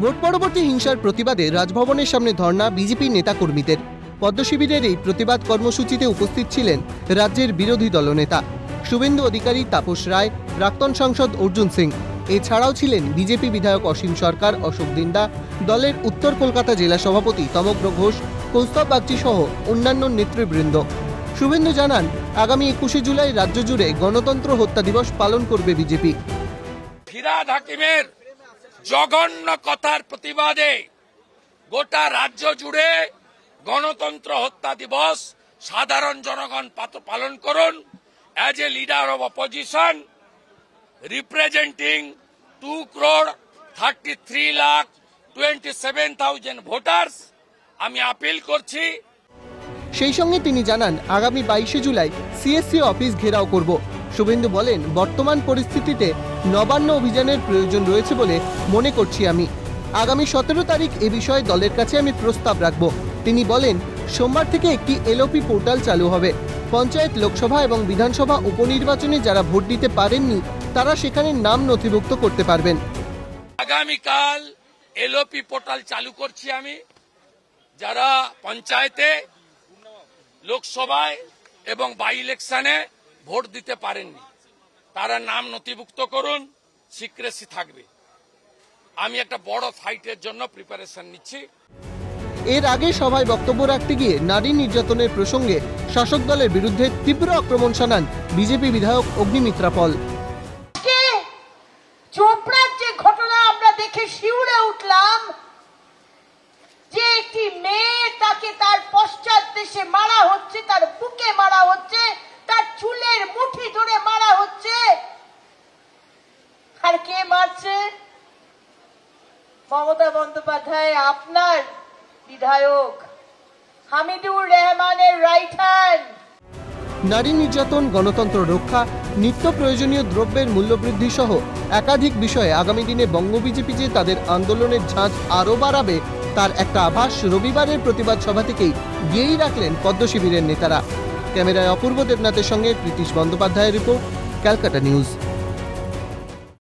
Vote পরবর্তী হিংসার প্রতিবাদে রাজভবনের সামনে ধর্ণা বিজেপি নেতাকর্মীদের। পদ্মশিবিরের এই প্রতিবাদ কর্মসূচিতে উপস্থিত ছিলেন রাজ্যের বিরোধী দলনেতা শুভেন্দু অধিকারী, তাপস রায়, প্রাক্তন সাংসদ অর্জুন সিং। এছাড়াও ছিলেন বিজেপি বিধায়ক অসীম সরকার, অশোক দিন্দা দলের উত্তর কলকাতা জেলা সভাপতি তমগ্র ঘোষ কৌস্তব বাগচি সহ অন্যান্য নেতৃবৃন্দ। শুভেন্দু জানান, আগামী একুশে জুলাই রাজ্য জুড়ে গণতন্ত্র হত্যা দিবস পালন করবে বিজেপি। ফিরাদ হাকিমের জঘন্য কথার প্রতিবাদে গোটা রাজ্য জুড়ে গণতন্ত্র হত্যা দিবস সাধারণ জনগণ পালন করুন। As a leader of opposition representing two crore thirty three lakh twenty seven thousand voters আমি আপিল করছি। সেই সঙ্গে তিনি জানান, আগামী বাইশে জুলাই সিএসসি অফিস ঘেরাও করব। শুভেন্দু বলেন, বর্তমান পরিস্থিতিতে নবান্ন অভিযানের প্রয়োজন রয়েছে বলে মনে করছি আমি। আগামী সতেরো তারিখ এ বিষয়ে দলের কাছে আমি প্রস্তাব রাখব। তিনি বলেন, সোমবার থেকে একটি এলওপি পোর্টাল চালু হবে। পঞ্চায়েত, লোকসভা এবং বিধানসভা উপনির্বাচনে যারা ভোট দিতে পারেননি, তারা সেখানে নাম নথিভুক্ত করতে পারবেন। আগামীকাল এলওপি পোর্টাল চালু করছি আমি। যারা পঞ্চায়েতে, লোকসভায় এবং বাই ইলেকশনে ভোট দিতে পারেননি। তারা নাম নথিভুক্ত করুন সিক্রেসি থাকবে। আমি একটা বড় ফাইটের জন্য প্রিপারেশন নিচ্ছি। এর আগে সভায় বক্তব্য রাখতে গিয়ে নারী নির্যাতনের প্রসঙ্গে শাসক দলের বিরুদ্ধে তীব্র আক্রমণ শানান বিজেপি বিধায়ক অগ্নিমিত্রা পল। চোপড়ার যে ঘটনা আমরা দেখে শিউরে উঠলাম যে একটি মেয়ে তাকে তার পশ্চাৎ দেশে মারা মমতা বন্দ্যোপাধ্যায়, আপনার বিধায়ক হামিদুর রহমানের রাইট হ্যান্ড নারী নির্যাতন, গণতন্ত্র রক্ষা, নিত্য প্রয়োজনীয় দ্রব্যের মূল্যবৃদ্ধি সহ একাধিক বিষয়ে আগামী দিনে বঙ্গ বিজেপি যে তাদের আন্দোলনের ঝাঁজ আরও বাড়াবে, তার একটা আভাস রবিবারের প্রতিবাদ সভা থেকেই দিয়েই রাখলেন পদ্ম শিবিরের নেতারা। ক্যামেরায় অপূর্ব দেবনাথের সঙ্গে প্রীতিশ বন্দ্যোপাধ্যায়ের রিপোর্ট, ক্যালকাটা নিউজ।